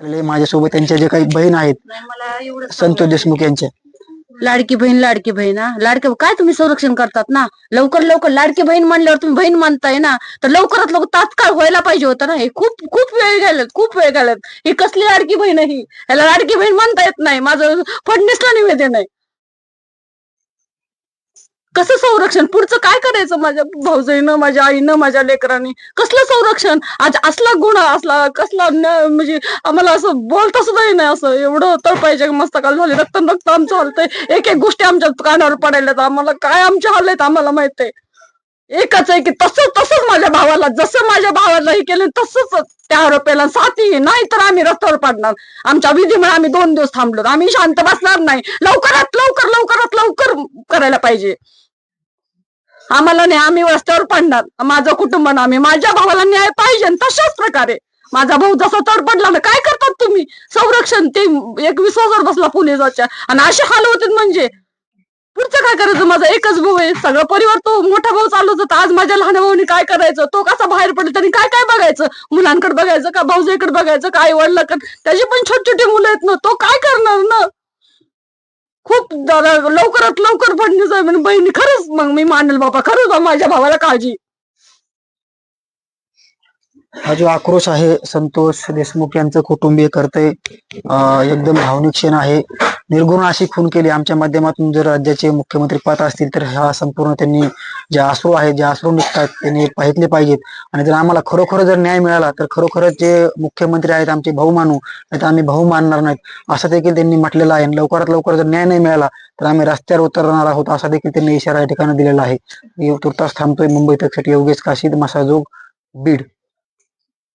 आपल्याला माझ्यासोबत. त्यांच्या जे काही बहीण आहेत मला एवढं संतोष देशमुख यांच्या. लाडकी बहीण लाडकी बहीण हा? लाडके काय तुम्ही संरक्षण करतात ना? लवकर लवकर लाडकी बहीण म्हणल्यावर तुम्ही बहीण मानताय ना? तर लवकरात लवकर तात्काळ व्हायला पाहिजे होतं ना? हे खूप खूप वेळ घालत खूप वेळ घालत. ही कसली लाडकी बहीण आहे ही? ह्याला लाडकी बहीण म्हणता येत नाही. माझं फडणीसला निवेदन आहे. कसं संरक्षण? पुढचं काय करायचं माझ्या भाऊजाईनं माझ्या आईनं माझ्या लेकरांनी? कसलं संरक्षण? आज असला गुन्हा असला कसला म्हणजे आम्हाला असं बोलता सुद्धा नाही असं. एवढं तळपायचे मस्तकाल झाले रक्त रक्त आमचं हलतंय. एक एक गोष्टी आमच्या कानावर पडायला आम्हाला काय आमच्या हाल आम्हाला माहीत आहे एकच आहे की तसं तसंच माझ्या भावाला जसं माझ्या भावाला हे केलं तसंच त्या आरोपीला साथी नाही तर आम्ही रस्त्यावर पाडणार. आमच्या विधीमुळे आम्ही दोन दिवस थांबलो आम्ही शांत बसणार नाही. लवकरात लवकर लवकरात करायला पाहिजे. आम्हाला नाही आम्ही रस्त्यावर पडणार. माझं कुटुंब ना आम्ही माझ्या भावाला न्याय पाहिजे तशाच प्रकारे. माझा भाऊ जसा तडपडला ना काय करतात तुम्ही? संरक्षण ते एक विश्वासावर बसला पोलिसाच्या आणि असे हाल होते म्हणजे पुढचं काय करायचं? माझा एकच भाऊ आहे सगळं परिवार तो मोठा भाऊ चालवत होता. आज माझ्या लहान भाऊने काय करायचं? तो कसा बाहेर पडला? त्यांनी काय काय बघायचं? मुलांकडे बघायचं का? भाऊजाईकडे बघायचं काय आई वडिलाकडे त्याची पण छोटी छोटी मुलं आहेत ना तो काय करणार ना? खूप दादा लवकरात लवकर फडणीस आहे म्हणजे बहिणी खरंच मग मी मांडेल बाबा खरंच बा माझ्या भावाला काळजी. हा जो आक्रोश आहे संतोष देशमुख यांचं कुटुंबीय करते एकदम भावनिक क्षण आहे. निर्गुण अशी खून केली. आमच्या माध्यमातून जर राज्याचे मुख्यमंत्री पाहत असतील तर हा संपूर्ण त्यांनी जे आश्रू आहेत जे आश्रू निघतात त्यांनी पाहितले पाहिजेत. आणि जर आम्हाला खरोखर जर न्याय मिळाला तर खरोखरच जे मुख्यमंत्री आहेत आमचे भाऊ मानू नाही तर आम्ही भाऊ मानणार नाहीत. असं देखील त्यांनी म्हटलेलं आहे. लवकरात लवकर जर न्याय नाही मिळाला तर आम्ही रस्त्यावर उतरणार आहोत असा देखील त्यांनी इशारा या ठिकाणी दिलेला आहे. तुर्तास थांबतोय. मुंबई तक्षट योगेश काशीद मसाजोग बीड.